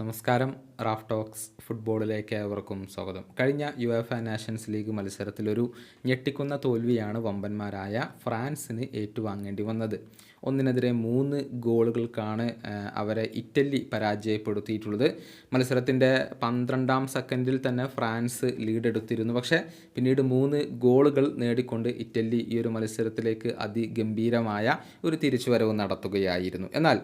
നമസ്കാരം. Raf talks ഫുട്ബോളിലേക്ക് ഏവർക്കും സ്വാഗതം. കഴിഞ്ഞ യു എഫ് നാഷൻസ് ലീഗ് മത്സരത്തിലൊരു ഞെട്ടിക്കുന്ന തോൽവിയാണ് വമ്പന്മാരായ ഫ്രാൻസിന് ഏറ്റുവാങ്ങേണ്ടി വന്നത്. ഒന്നിനെതിരെ മൂന്ന് ഗോളുകൾക്കാണ് അവരെ ഇറ്റലി പരാജയപ്പെടുത്തിയിട്ടുള്ളത്. മത്സരത്തിന്റെ പന്ത്രണ്ടാം സെക്കൻഡിൽ തന്നെ ഫ്രാൻസ് ലീഡെടുത്തിരുന്നു. പക്ഷേ പിന്നീട് മൂന്ന് ഗോളുകൾ നേടിക്കൊണ്ട് ഇറ്റലി ഈ ഒരു മത്സരത്തിലേക്ക് അതിഗംഭീരമായ ഒരു തിരിച്ചുവരവ് നടത്തുകയായിരുന്നു. എന്നാൽ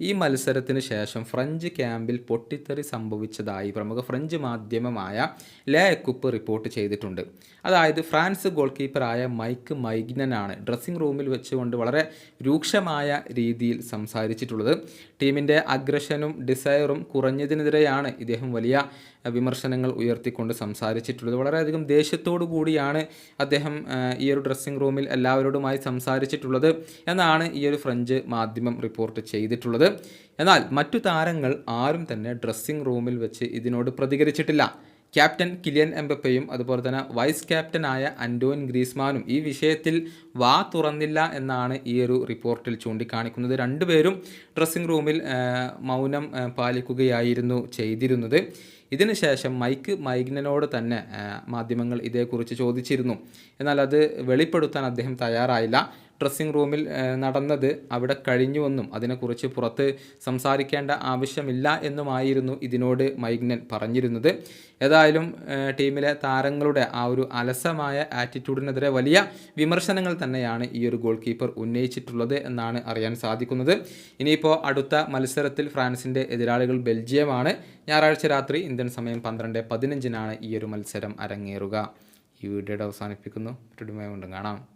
ഈ മത്സരത്തിന് ശേഷം ഫ്രഞ്ച് ക്യാമ്പിൽ പൊട്ടിത്തെറി സംഭവിച്ചതായി പ്രമുഖ ഫ്രഞ്ച് മാധ്യമമായ ലെ എക്കുപ്പ് റിപ്പോർട്ട് ചെയ്തിട്ടുണ്ട്. അതായത് ഫ്രാൻസ് ഗോൾ കീപ്പറായ മൈക്ക് മൈഗ്നനാണ് ഡ്രസ്സിംഗ് റൂമിൽ വെച്ചുകൊണ്ട് വളരെ രൂക്ഷമായ രീതിയിൽ സംസാരിച്ചിട്ടുള്ളത്. ടീമിന്റെ അഗ്രഷനും ഡിസയറും കുറഞ്ഞതിനെതിരെയാണ് ഇദ്ദേഹം വലിയ വിമർശനങ്ങൾ ഉയർത്തിക്കൊണ്ട് സംസാരിച്ചിട്ടുള്ളത്. വളരെയധികം ദേഷ്യത്തോടു കൂടിയാണ് അദ്ദേഹം ഈ ഒരു ഡ്രസ്സിംഗ് റൂമിൽ എല്ലാവരോടുമായി സംസാരിച്ചിട്ടുള്ളത് എന്നാണ് ഈ ഒരു ഫ്രഞ്ച് മാധ്യമം റിപ്പോർട്ട് ചെയ്തിട്ടുള്ളത്. എന്നാൽ മറ്റു താരങ്ങൾ ആരും തന്നെ ഡ്രസ്സിംഗ് റൂമിൽ വെച്ച് ഇതിനോട് പ്രതികരിച്ചിട്ടില്ല. ക്യാപ്റ്റൻ കിലിയൻ എംബപ്പയും അതുപോലെ തന്നെ വൈസ് ക്യാപ്റ്റനായ അന്റോൻ ഗ്രീസ്മാനും ഈ വിഷയത്തിൽ വാ തുറന്നില്ല എന്നാണ് ഈ ഒരു റിപ്പോർട്ടിൽ ചൂണ്ടിക്കാണിക്കുന്നത്. രണ്ടുപേരും ഡ്രസ്സിംഗ് റൂമിൽ മൗനം പാലിക്കുകയായിരുന്നു ചെയ്തിരുന്നത്. ഇതിനുശേഷം മൈക്ക് മൈഗ്നനോട് തന്നെ മാധ്യമങ്ങൾ ഇതേക്കുറിച്ച് ചോദിച്ചിരുന്നു. എന്നാൽ അത് വെളിപ്പെടുത്താൻ അദ്ദേഹം തയ്യാറായില്ല. ഡ്രസ്സിംഗ് റൂമിൽ നടന്നത് അവിടെ കഴിഞ്ഞുവെന്നും അതിനെക്കുറിച്ച് പുറത്ത് സംസാരിക്കേണ്ട ആവശ്യമില്ല എന്നുമായിരുന്നു ഇതിനോട് മൈഗ്നൻ പറഞ്ഞിരുന്നത്. ഏതായാലും ടീമിലെ താരങ്ങളുടെ ആ ഒരു അലസമായ ആറ്റിറ്റ്യൂഡിനെതിരെ വലിയ വിമർശനങ്ങൾ തന്നെയാണ് ഈ ഒരു ഗോൾ കീപ്പർ ഉന്നയിച്ചിട്ടുള്ളത് എന്നാണ് അറിയാൻ സാധിക്കുന്നത്. ഇനിയിപ്പോൾ അടുത്ത മത്സരത്തിൽ ഫ്രാൻസിന്റെ എതിരാളികൾ ബെൽജിയമാണ്. ഞായറാഴ്ച രാത്രി ഇന്ത്യൻ സമയം പന്ത്രണ്ട് പതിനഞ്ചിനാണ് ഈ ഒരു മത്സരം അരങ്ങേറുക. ഈ വീഡിയോയുടെ അവസാനിപ്പിക്കുന്നു. മറ്റൊരു കാണാം.